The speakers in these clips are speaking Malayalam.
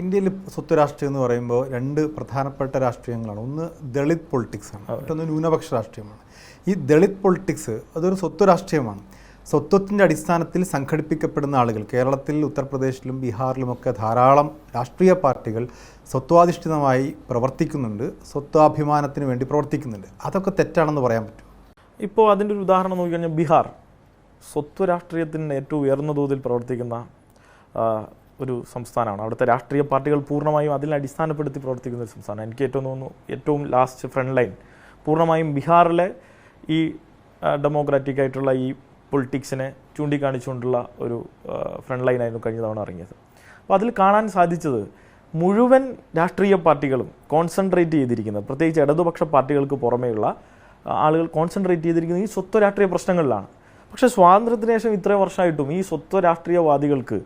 ഇന്ത്യയിൽ സ്വത്ത് രാഷ്ട്രീയം എന്ന് പറയുമ്പോൾ രണ്ട് പ്രധാനപ്പെട്ട രാഷ്ട്രീയങ്ങളാണ്. ഒന്ന് ദളിത് പൊളിറ്റിക്സ് ആണ്. മറ്റൊന്ന് ന്യൂനപക്ഷ രാഷ്ട്രീയമാണ്. ഈ ദളിത് പൊളിറ്റിക്സ് അതൊരു സ്വത്ത് രാഷ്ട്രീയമാണ്. സ്വത്വത്തിന്റെ അടിസ്ഥാനത്തിൽ സംഘടിപ്പിക്കപ്പെടുന്ന ആളുകൾ കേരളത്തിൽ ഉത്തർപ്രദേശിലും ബീഹാറിലുമൊക്കെ ധാരാളം രാഷ്ട്രീയ പാർട്ടികൾ സ്വത്വാധിഷ്ഠിതമായി പ്രവർത്തിക്കുന്നുണ്ട്. സ്വത്വാഭിമാനത്തിന് വേണ്ടി പ്രവർത്തിക്കുന്നുണ്ട്. അതൊക്കെ തെറ്റാണെന്ന് പറയാൻ പറ്റും ഇപ്പോൾ അതിന്റെ ഒരു ഉദാഹരണം നോക്കിക്കഴിഞ്ഞാൽ ബീഹാർ. സ്വത്വ രാഷ്ട്രീയത്തിന് ഏറ്റവും ഉയർന്ന തോതിൽ പ്രവർത്തിക്കുന്ന ഒരു സംസ്ഥാനമാണ്. അവിടുത്തെ രാഷ്ട്രീയ പാർട്ടികൾ പൂർണമായും അതിനെ അടിസ്ഥാനപ്പെടുത്തി പ്രവർത്തിക്കുന്ന ഒരു സംസ്ഥാനം എനിക്ക് ഏറ്റവും തോന്നുന്നു ഏറ്റവും ലാസ്റ്റ് ഫ്രണ്ട് ലൈൻ പൂർണമായും ബീഹാറിലെ ഈ ഡെമോക്രാറ്റിക് ആയിട്ടുള്ള ഈ പൊളിറ്റിക്സിനെ ചൂണ്ടിക്കാണിച്ചുകൊണ്ടുള്ള ഒരു ഫ്രണ്ട് ലൈനായിരുന്നു കഴിഞ്ഞ തവണ ഇറങ്ങിയത്. അപ്പോൾ അതിൽ കാണാൻ സാധിച്ചത് മുഴുവൻ രാഷ്ട്രീയ പാർട്ടികളും കോൺസെൻട്രേറ്റ് ചെയ്തിരിക്കുന്നത് പ്രത്യേകിച്ച് ഇടതുപക്ഷ പാർട്ടികൾക്ക് പുറമേയുള്ള ആളുകൾ കോൺസെൻട്രേറ്റ് ചെയ്തിരിക്കുന്നത് ഈ സ്വത്വ രാഷ്ട്രീയ പ്രശ്നങ്ങളിലാണ്. പക്ഷേ സ്വാതന്ത്ര്യത്തിന് ശേഷം ഇത്രയും വർഷമായിട്ടും ഈ സ്വത്വ രാഷ്ട്രീയവാദികൾക്ക്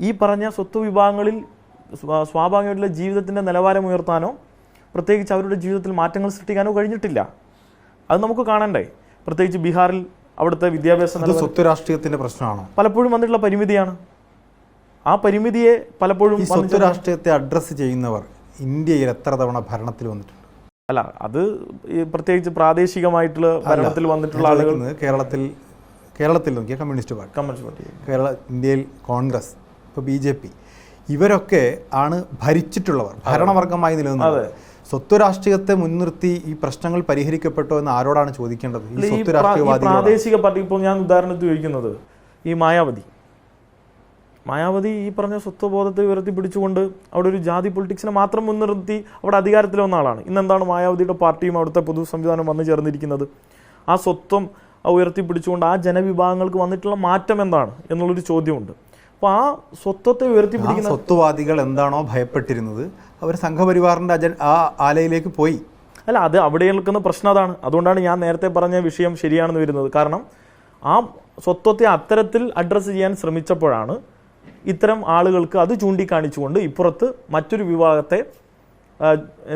ഈ പറഞ്ഞ സ്വത്ത് വിഭാഗങ്ങളിൽ സ്വാ- സ്വാഭാവികമായിട്ടുള്ള ജീവിതത്തിന്റെ നിലവാരം ഉയർത്താനോ പ്രത്യേകിച്ച് അവരുടെ ജീവിതത്തിൽ മാറ്റങ്ങൾ സൃഷ്ടിക്കാനോ കഴിഞ്ഞിട്ടില്ല. അത് നമുക്ക് കാണണ്ടേ? പ്രത്യേകിച്ച് ബീഹാറിൽ അവിടുത്തെ വിദ്യാഭ്യാസ സ്വത്ത് രാഷ്ട്രീയത്തിന്റെ പ്രശ്നമാണോ? പലപ്പോഴും വന്നിട്ടുള്ള പരിമിതിയാണ്. ആ പരിമിതിയെ പലപ്പോഴും സ്വത്ത് രാഷ്ട്രീയത്തെ അഡ്രസ്സ് ചെയ്യുന്നവർ ഇന്ത്യയിൽ എത്ര തവണ ഭരണത്തിൽ വന്നിട്ടുണ്ട്? അല്ല അത് പ്രത്യേകിച്ച് പ്രാദേശികമായിട്ടുള്ള ഭരണത്തിൽ വന്നിട്ടുള്ള ആളുകൾ കേരളത്തിൽ കേരളത്തിൽ നോക്കിയ communist party. Communist party. Kerala ഇന്ത്യയിൽ കോൺഗ്രസ് ഇപ്പോൾ ബി ജെ പി ഇവരൊക്കെ ആണ് ഭരിച്ചിട്ടുള്ളവർ ഭരണവർഗമായി നിലനിന്നത്. സ്വത്ത് രാഷ്ട്രീയത്തെ മുൻനിർത്തി ഈ പ്രശ്നങ്ങൾ പരിഹരിക്കപ്പെട്ടോ എന്ന് ആരോടാണ് ചോദിക്കേണ്ടത്? ഈ സ്വത്ത് പ്രാദേശിക പാർട്ടി ഇപ്പോൾ ഞാൻ ഉദാഹരണത്തിൽ ചോദിക്കുന്നത് ഈ മായാവതി. മായാവതി ഈ പറഞ്ഞ സ്വത്വബോധത്തെ ഉയർത്തി പിടിച്ചുകൊണ്ട് അവിടെ ഒരു ജാതി പൊളിറ്റിക്സിനെ മാത്രം മുൻനിർത്തി അവിടെ അധികാരത്തിൽ വന്ന ആളാണ്. ഇന്നെന്താണ് മായാവതിയുടെ പാർട്ടിയും അവിടുത്തെ പൊതു സംവിധാനം വന്നു ചേർന്നിരിക്കുന്നത്? ആ സ്വത്വം ഉയർത്തി പിടിച്ചുകൊണ്ട് ആ ജനവിഭാഗങ്ങൾക്ക് വന്നിട്ടുള്ള മാറ്റം എന്താണ് എന്നുള്ളൊരു ചോദ്യമുണ്ട്. അപ്പോൾ ആ സ്വത്വത്തെ ഉയർത്തി സ്വത്വവാദികൾ എന്താണോ ഭയപ്പെട്ടിരുന്നത് അവർ സംഘപരിവാറിന്റെ അജ ആ ആലയിലേക്ക് പോയി. അല്ല അത് അവിടെ നിൽക്കുന്ന പ്രശ്നം അതാണ്. അതുകൊണ്ടാണ് ഞാൻ നേരത്തെ പറഞ്ഞ വിഷയം ശരിയാണെന്ന് വരുന്നത്. കാരണം ആ സ്വത്വത്തെ അത്തരത്തിൽ അഡ്രസ്സ് ചെയ്യാൻ ശ്രമിച്ചപ്പോഴാണ് ഇത്തരം ആളുകൾക്ക് അത് ചൂണ്ടിക്കാണിച്ചുകൊണ്ട് ഇപ്പുറത്ത് മറ്റൊരു വിഭാഗത്തെ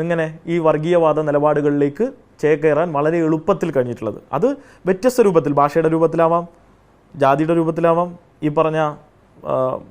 എങ്ങനെ ഈ വർഗീയവാദ നിലപാടുകളിലേക്ക് ചേക്കേറാൻ വളരെ എളുപ്പത്തിൽ കഴിഞ്ഞിട്ടുള്ളത്. അത് വ്യത്യസ്ത രൂപത്തിൽ ഭാഷയുടെ രൂപത്തിലാവാം ജാതിയുടെ രൂപത്തിലാവാം ഈ പറഞ്ഞ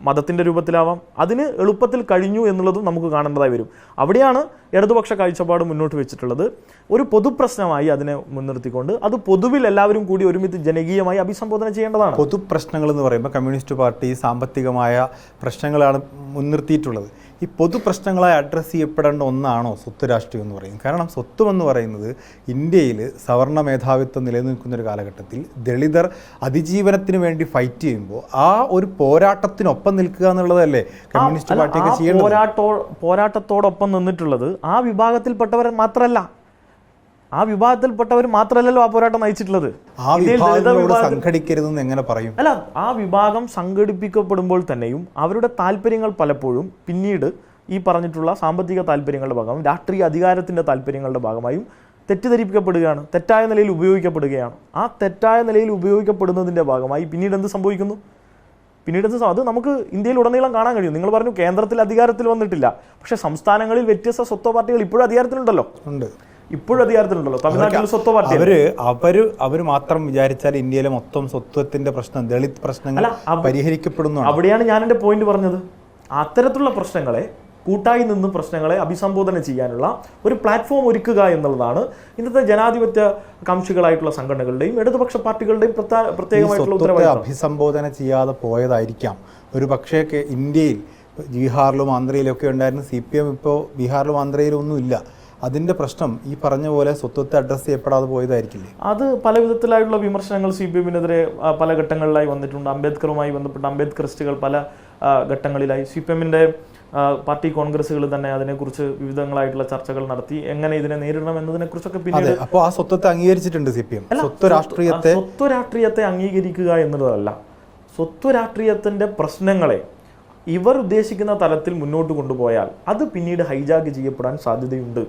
മതത്തിന്റെ രൂപത്തിലാവാം. അതിന് എളുപ്പത്തിൽ കഴിഞ്ഞു എന്നുള്ളതും നമുക്ക് കാണേണ്ടതായി വരും. അവിടെയാണ് ഇടതുപക്ഷ കാഴ്ചപ്പാട് മുന്നോട്ട് വെച്ചിട്ടുള്ളത് ഒരു പൊതുപ്രശ്നമായി അതിനെ മുൻനിർത്തിക്കൊണ്ട് അത് പൊതുവിൽ എല്ലാവരും കൂടി ഒരുമിച്ച് ജനകീയമായി അഭിസംബോധന ചെയ്യേണ്ടതാണ്. പൊതുപ്രശ്നങ്ങൾ എന്ന് പറയുമ്പോൾ കമ്മ്യൂണിസ്റ്റ് പാർട്ടി സാമ്പത്തികമായ പ്രശ്നങ്ങളാണ് മുൻനിർത്തിയിട്ടുള്ളത്. ഈ പൊതു പ്രശ്നങ്ങളായി അഡ്രസ്സ് ചെയ്യപ്പെടേണ്ട ഒന്നാണോ സ്വത്ത് രാഷ്ട്രീയം എന്ന് പറയുന്നത്? കാരണം സ്വത്വം എന്ന് പറയുന്നത് ഇന്ത്യയിൽ സവർണ മേധാവിത്വം നിലനിൽക്കുന്ന ഒരു കാലഘട്ടത്തിൽ ദളിതർ അതിജീവനത്തിന് വേണ്ടി ഫൈറ്റ് ചെയ്യുമ്പോൾ ആ ഒരു പോരാട്ടത്തിനൊപ്പം നിൽക്കുക എന്നുള്ളതല്ലേ കമ്മ്യൂണിസ്റ്റ് പാർട്ടിയൊക്കെ ആ ചെയ്യേണ്ടത്? പോരാട്ടത്തോടൊപ്പം നിന്നിട്ടുള്ളത് ആ വിഭാഗത്തിൽപ്പെട്ടവർ മാത്രമല്ല ആ വിഭാഗത്തിൽപ്പെട്ടവർ മാത്രമല്ലല്ലോ ആ പോരാട്ടം നയിച്ചിട്ടുള്ളത്. സംഘടിക്കരുതെന്ന് എങ്ങനെ പറയും? അല്ല ആ വിഭാഗം സംഘടിപ്പിക്കപ്പെടുമ്പോൾ തന്നെയും അവരുടെ താല്പര്യങ്ങൾ പലപ്പോഴും പിന്നീട് ഈ പറഞ്ഞിട്ടുള്ള സാമ്പത്തിക താല്പര്യങ്ങളുടെ ഭാഗമായും രാഷ്ട്രീയ അധികാരത്തിന്റെ താല്പര്യങ്ങളുടെ ഭാഗമായും തെറ്റിദ്ധരിപ്പിക്കപ്പെടുകയാണ് തെറ്റായ നിലയിൽ ഉപയോഗിക്കപ്പെടുകയാണ്. ആ തെറ്റായ നിലയിൽ ഉപയോഗിക്കപ്പെടുന്നതിന്റെ ഭാഗമായി പിന്നീട് എന്ത് സംഭവിക്കുന്നു? പിന്നീട് അത് നമുക്ക് ഇന്ത്യയിൽ ഉടനീളം കാണാൻ കഴിയും. നിങ്ങൾ പറഞ്ഞു കേന്ദ്രത്തിൽ അധികാരത്തിൽ വന്നിട്ടില്ല. പക്ഷേ സംസ്ഥാനങ്ങളിൽ വ്യത്യസ്ത സ്വത്വ പാർട്ടികൾ ഇപ്പോഴും അധികാരത്തിലുണ്ടല്ലോ. ഉണ്ട്. ഇപ്പോഴും അധികാരത്തിലുണ്ടല്ലോ. തമിഴ്നാട്ടിൽ സ്വത്വ പാർട്ടി അവർ അവർ അവർ മാത്രം വിചാരിച്ചാൽ ഇന്ത്യയിലെ മൊത്തം സ്വത്വത്തിന്റെ പ്രശ്നം ദളിത് പ്രശ്നങ്ങൾ പരിഹരിക്കപ്പെടുന്നു അവിടെയാണ് ഞാൻ എന്റെ പോയിന്റ് പറഞ്ഞത്. അത്തരത്തിലുള്ള പ്രശ്നങ്ങളെ കൂട്ടായി നിന്നും പ്രശ്നങ്ങളെ അഭിസംബോധന ചെയ്യാനുള്ള ഒരു പ്ലാറ്റ്ഫോം ഒരുക്കുക എന്നുള്ളതാണ് ഇന്നത്തെ ജനാധിപത്യ കാംക്ഷികളായിട്ടുള്ള സംഘടനകളുടെയും ഇടതുപക്ഷ പാർട്ടികളുടെയും പ്രത്യേകമായിട്ടുള്ള അഭിസംബോധന ചെയ്യാതെ പോയതായിരിക്കാം. ഒരു പക്ഷേ ഇന്ത്യയിൽ ബീഹാറിലും ആന്ധ്രയിലും ഒക്കെ ഉണ്ടായിരുന്ന സി പി എം ഇപ്പോൾ ബീഹാറിലും ആന്ധ്രയിലും ഒന്നും ഇല്ല അതിന്റെ പ്രശ്നം ഈ പറഞ്ഞ പോലെ സ്വത്വത്തെ അഡ്രസ്സ് ചെയ്യപ്പെടാതെ പോയതായിരിക്കില്ലേ? അത് പല വിധത്തിലായുള്ള വിമർശനങ്ങൾ സി പി എമ്മിനെതിരെ പല ഘട്ടങ്ങളിലായി വന്നിട്ടുണ്ട്. അംബേദ്കറുമായി ബന്ധപ്പെട്ട അംബേദ്കറിസ്റ്റുകൾ പല ഘട്ടങ്ങളിലായി. സി പി എമ്മിന്റെ പാർട്ടി കോൺഗ്രസ്സുകൾ തന്നെ അതിനെക്കുറിച്ച് വിവിധങ്ങളായിട്ടുള്ള ചർച്ചകൾ നടത്തി. എങ്ങനെ ഇതിനെ നേരിടണം എന്നതിനെക്കുറിച്ചൊക്കെ പിന്നീട് അപ്പോൾ ആ സ്വത്വത്തെ അംഗീകരിച്ചിട്ടുണ്ട് സി പി എം. സ്വത്വ രാഷ്ട്രീയത്തെ ആ സ്വത്വ രാഷ്ട്രീയത്തെ അംഗീകരിക്കുക എന്നുള്ളതല്ല. സ്വത്വ രാഷ്ട്രീയത്തിന്റെ പ്രശ്നങ്ങളെ ഇവർ ഉദ്ദേശിക്കുന്ന തലത്തിൽ മുന്നോട്ട് കൊണ്ടുപോയാൽ അത് പിന്നീട് ഹൈജാക്ക് ചെയ്യപ്പെടാൻ സാധ്യതയുണ്ട്.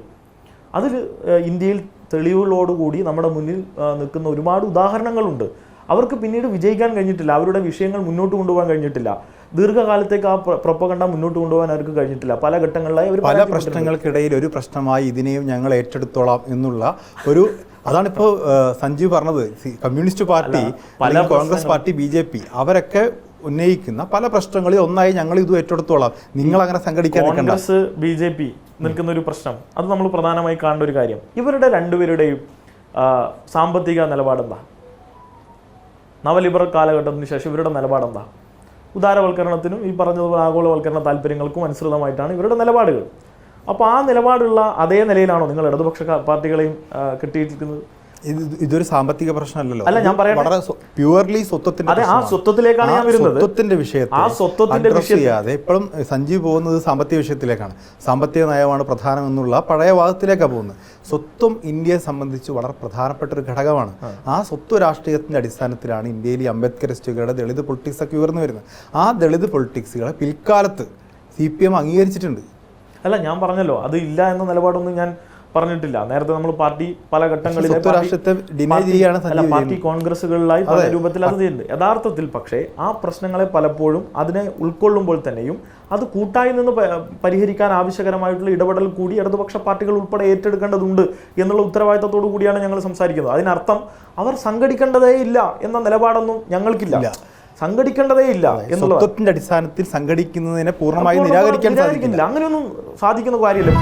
അതിൽ ഇന്ത്യയിൽ തെളിവുകളോടുകൂടി നമ്മുടെ മുന്നിൽ നിൽക്കുന്ന ഒരുപാട് ഉദാഹരണങ്ങളുണ്ട്. അവർക്ക് പിന്നീട് വിജയിക്കാൻ കഴിഞ്ഞിട്ടില്ല. അവരുടെ വിഷയങ്ങൾ മുന്നോട്ട് കൊണ്ടുപോകാൻ കഴിഞ്ഞിട്ടില്ല. ദീർഘകാലത്തേക്ക് ആ പ്രൊപ്പകണ്ട മുന്നോട്ട് കൊണ്ടുപോകാൻ അവർക്ക് കഴിഞ്ഞിട്ടില്ല. പല ഘട്ടങ്ങളിലായി അവർ പല പ്രശ്നങ്ങൾക്കിടയിൽ ഒരു പ്രശ്നമായി ഇതിനെയും ഞങ്ങൾ ഏറ്റെടുത്തോളാം എന്നുള്ള ഒരു അതാണിപ്പോൾ സഞ്ജീവ് പറഞ്ഞത്. കമ്മ്യൂണിസ്റ്റ് പാർട്ടി അല്ലെങ്കിൽ Congress party B J P അവരൊക്കെ ഉന്നയിക്കുന്ന പല പ്രശ്നങ്ങളിൽ ഒന്നായി ഞങ്ങൾ ഇത് ഏറ്റെടുത്തോളാം. നിങ്ങൾ അങ്ങനെ സംഘടിക്കാൻ കോൺഗ്രസ് ബി ജെ പി നിൽക്കുന്ന ഒരു പ്രശ്നം. അത് നമ്മൾ പ്രധാനമായി കാണേണ്ട ഒരു കാര്യം. ഇവരുടെ രണ്ടുപേരുടെയും സാമ്പത്തിക നിലപാടെന്താ? നവലിബറൽ കാലഘട്ടത്തിന് ശേഷം ഇവരുടെ നിലപാടെന്താ? ഉദാരവൽക്കരണത്തിനും ഈ പറഞ്ഞതുപോലെ ആഗോളവൽക്കരണ താല്പര്യങ്ങൾക്കും അനുസൃതമായിട്ടാണ് ഇവരുടെ നിലപാടുകൾ. അപ്പോൾ ആ നിലപാടുള്ള അതേ നിലയിലാണോ നിങ്ങൾ ഇടതുപക്ഷ പാർട്ടികളെയും കിട്ടിയിട്ടിരിക്കുന്നത്? ഇതൊരു സാമ്പത്തിക പ്രശ്നമല്ലല്ലോ. അല്ല, ഞാൻ. വളരെ പ്യുവർലി സ്വത്വത്തിന്റെ അതെ ആ സ്വത്വത്തിലേക്കാണ് ഞാൻ വരുന്നത്. സ്വത്വത്തിന്റെ വിഷയത്തെ ആ സ്വത്വത്തിന്റെ വിഷയത്തെ വിഷയത്തിൽ- ചെയ്യാതെ ഇപ്പോഴും സഞ്ജീവ് പോകുന്നത് സാമ്പത്തിക വിഷയത്തിലേക്കാണ്. സാമ്പത്തിക നയമാണ് പ്രധാനം എന്നുള്ള പഴയ വാദത്തിലേക്കാണ് പോകുന്നത്. സ്വത്വം ഇന്ത്യയെ സംബന്ധിച്ച് വളരെ പ്രധാനപ്പെട്ട ഒരു ഘടകമാണ്. ആ. സ്വത്വ രാഷ്ട്രീയത്തിന്റെ അടിസ്ഥാനത്തിലാണ് ഇന്ത്യയിൽ ഈ അംബേദ്കറിസ്റ്റുകളുടെ ദളിത് പൊളിറ്റിക്സ് ഒക്കെ ഉയർന്നു വരുന്നത്. ആ ദളിത് പൊളിറ്റിക്സുകളെ പിൽക്കാലത്ത് സി പി എം അംഗീകരിച്ചിട്ടുണ്ട്. അല്ല ഞാൻ പറഞ്ഞല്ലോ അത് ഇല്ല എന്ന നിലപാടൊന്നും ഞാൻ പറഞ്ഞിട്ടില്ല. നേരത്തെ നമ്മൾ പാർട്ടി പല ഘട്ടങ്ങളിൽ പാർട്ടി- കോൺഗ്രസുകളിലായി പല രൂപത്തിൽ അത് ചെയ്യുന്നുണ്ട്. യഥാർത്ഥത്തിൽ പക്ഷേ ആ പ്രശ്നങ്ങളെ പലപ്പോഴും അതിനെ ഉൾക്കൊള്ളുമ്പോൾ തന്നെയും അത് കൂട്ടായി നിന്ന് പരിഹരിക്കാൻ ആവശ്യകരമായിട്ടുള്ള ഇടപെടൽ കൂടി ഇടതുപക്ഷ പാർട്ടികൾ ഉൾപ്പെടെ ഏറ്റെടുക്കേണ്ടതുണ്ട് എന്നുള്ള ഉത്തരവാദിത്തത്തോടു കൂടിയാണ് ഞങ്ങൾ സംസാരിക്കുന്നത്. അതിനർത്ഥം അവർ സംഘടിക്കേണ്ടതേ ഇല്ല എന്ന നിലപാടൊന്നും ഞങ്ങൾക്കില്ല. സംഘടിക്കേണ്ടതേ ഇല്ല എന്നുള്ളതിന്റെ സ്വത്വത്തിന്റെ അടിസ്ഥാനത്തിൽ സംഘടിക്കുന്നതിനെ പൂർണമായി നിരാകരിക്കാൻ സാധിക്കില്ല. അങ്ങനെയൊന്നും സാധിക്കുന്ന കാര്യമില്ല.